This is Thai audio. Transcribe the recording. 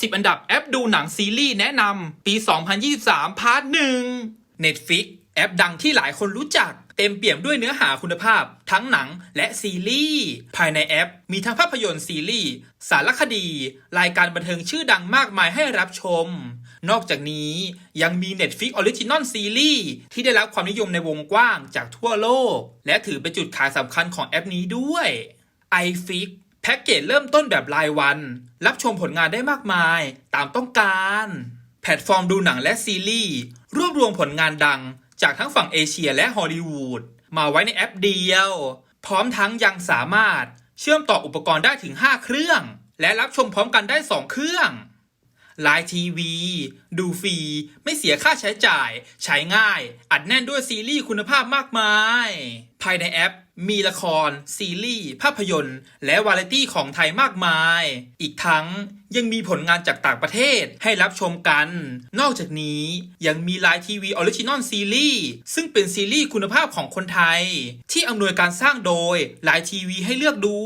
10 อันดับแอปดูหนังซีรีส์แนะนำปี 2023 พาร์ทหนึ่ง Netflix แอปดังที่หลายคนรู้จัก เต็มเปี่ยมด้วยเนื้อหาคุณภาพ ทั้งหนังและซีรีส์ ภายในแอป มีทั้งภาพยนตร์ซีรีส์ สารคดี รายการบันเทิงชื่อดังมากมายให้รับชม นอกจากนี้ยังมี Netflix Original Series ที่ได้รับความนิยมในวงกว้างจากทั่วโลก และถือเป็นจุดขายสำคัญของแอปนี้ด้วย iFix พ็กเกจเริ่มต้นแบบรายวัน รับชมผลงานได้มากมาย ตามต้องการ แพลตฟอร์มดูหนังและซีรีส์ รวบรวมผลงานดัง จากทั้งฝั่งเอเชียและฮอลลีวูดมาไว้ในแอปเดียว พร้อมทั้งยังสามารถเชื่อมต่ออุปกรณ์ได้ถึง 5 เครื่อง และรับชมพร้อมกันได้ 2 เครื่อง ไลน์ทีวี ดูฟรี ไม่เสียค่าใช้จ่าย ใช้ง่าย อัดแน่นด้วยซีรีส์คุณภาพมากมาย ภายในแอปมีละคร ซีรีส์ ภาพยนตร์ และวาไรตี้ของไทยมากมาย อีกทั้งยังมีผลงานจากต่างประเทศให้รับชมกัน นอกจากนี้ยังมีไลน์ทีวีออริจินอลซีรีส์ซึ่งเป็นซีรีส์คุณภาพของคนไทย ที่อำนวยการสร้างโดยไลน์ทีวีให้เลือกดู